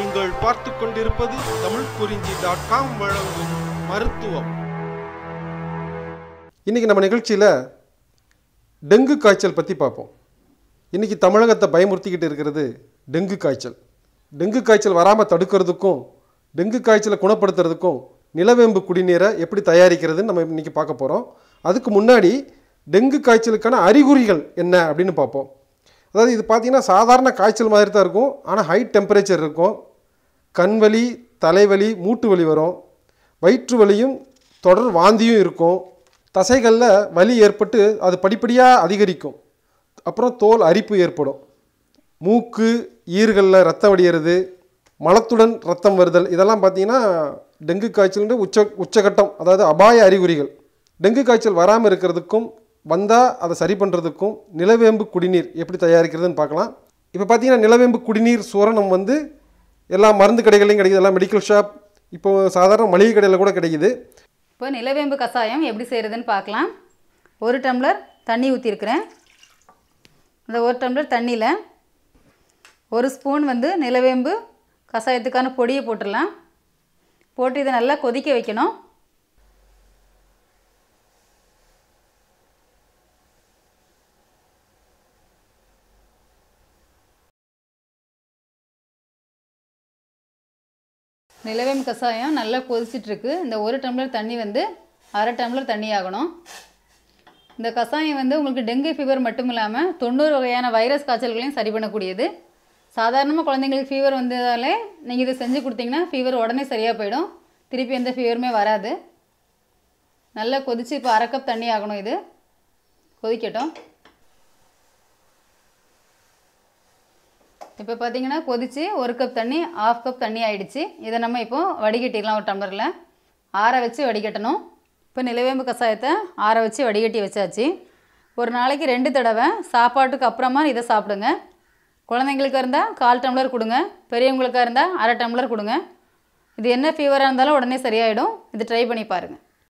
நீங்கள் பார்த்து கொண்டிருப்பது தமிழ் குறிஞ்சி டாட் காம் வழங்கும் மருத்துவம். இன்றைக்கி நம்ம நிகழ்ச்சியில் டெங்கு காய்ச்சல் பற்றி பார்ப்போம். இன்றைக்கி தமிழகத்தை பயமுறுத்திக்கிட்டு இருக்கிறது டெங்கு காய்ச்சல். டெங்கு காய்ச்சல் வராமல் தடுக்கிறதுக்கும் டெங்கு காய்ச்சலை குணப்படுத்துறதுக்கும் நிலவேம்பு குடிநீரை எப்படி தயாரிக்கிறதுன்னு நம்ம இன்றைக்கி பார்க்க போகிறோம் அதுக்கு முன்னாடி டெங்கு காய்ச்சலுக்கான அறிகுறிகள் என்ன அப்படின்னு பார்ப்போம். அதாவது இது பார்த்திங்கன்னா சாதாரண காய்ச்சல் மாதிரி தான் இருக்கும். ஆனால் ஹை டெம்பரேச்சர் இருக்கும். கண்வலி தலைவலி மூட்டு வலி வரும். வயிற்று வலியும் தொடர் வாந்தியும் இருக்கும். தசைகளில் வலி ஏற்பட்டு அது படிப்படியாக அதிகரிக்கும். அப்புறம் தோல் அரிப்பு ஏற்படும். மூக்கு ஈர்களில் ரத்தம் வடிகிறது மலத்துடன் ரத்தம் வருதல் இதெல்லாம் பார்த்தீங்கன்னா டெங்கு காய்ச்சல்ன்ற உச்ச உச்சகட்டம் அதாவது அபாய அறிகுறிகள். டெங்கு காய்ச்சல் வராமல் இருக்கிறதுக்கும் வந்தால் அதை சரி பண்ணுறதுக்கும் நிலவேம்பு குடிநீர் எப்படி தயாரிக்கிறதுன்னு பார்க்கலாம் இப்போ பார்த்தீங்கன்னா நிலவேம்பு குடிநீர் சூரணம் வந்து எல்லா மருந்து கடைகளையும் கிடைக்குது. எல்லாம் மெடிக்கல் ஷாப் இப்போ சாதாரண மளிகை கடையில் கூட கிடைக்குது. இப்போ நிலவேம்பு கஷாயம் எப்படி செய்கிறதுன்னு பார்க்கலாம். ஒரு டம்ளர் தண்ணி ஊற்றிருக்கிறேன் அந்த ஒரு டம்ளர் தண்ணியில் ஒரு ஸ்பூன் வந்து நிலவேம்பு கஷாயத்துக்கான பொடியை போட்டுடலாம். போட்டு இதை நல்லா கொதிக்க வைக்கணும். நிலவேம் கஷாயம் நல்லா கொதிச்சிட்ருக்கு. இந்த ஒரு டம்ளர் தண்ணி வந்து அரை டம்ளர் தண்ணி ஆகணும். இந்த கஷாயம் வந்து உங்களுக்கு டெங்கு ஃபீவர் மட்டும் இல்லாமல் தொண்ணூறு வகையான வைரஸ் காய்ச்சல்களையும் சரி பண்ணக்கூடியது. சாதாரணமாக குழந்தைங்களுக்கு ஃபீவர் வந்ததாலே நீங்கள் இதை செஞ்சு கொடுத்தீங்கன்னா ஃபீவர் உடனே சரியாக போயிடும். திருப்பி எந்த ஃபீவருமே வராது. நல்லா கொதிச்சு இப்போ அரை கப் தண்ணி ஆகணும் இது. கொதிக்கட்டும். இப்போ பார்த்தீங்கன்னா கொதிச்சு ஒரு கப் தண்ணி ஆஃப் கப் தண்ணி ஆகிடுச்சு இதை நம்ம இப்போ வடிகட்டிடலாம் ஒரு டம்ளரில். ஆற வச்சு வடிகட்டணும். இப்போ நிலவேம்பு கஷாயத்தை ஆற வச்சு வடிகட்டி வச்சாச்சு. ஒரு நாளைக்கு ரெண்டு தடவை சாப்பாட்டுக்கு அப்புறமா இதை சாப்பிடுங்க. குழந்தைங்களுக்கு இருந்தால் கால் டம்ளர் கொடுங்க. பெரியவங்களுக்காக இருந்தால் அரை டம்ளர் கொடுங்க. இது என்ன ஃபீவராக இருந்தாலும் உடனே சரியாயிடும். இது ட்ரை பண்ணி பாருங்கள்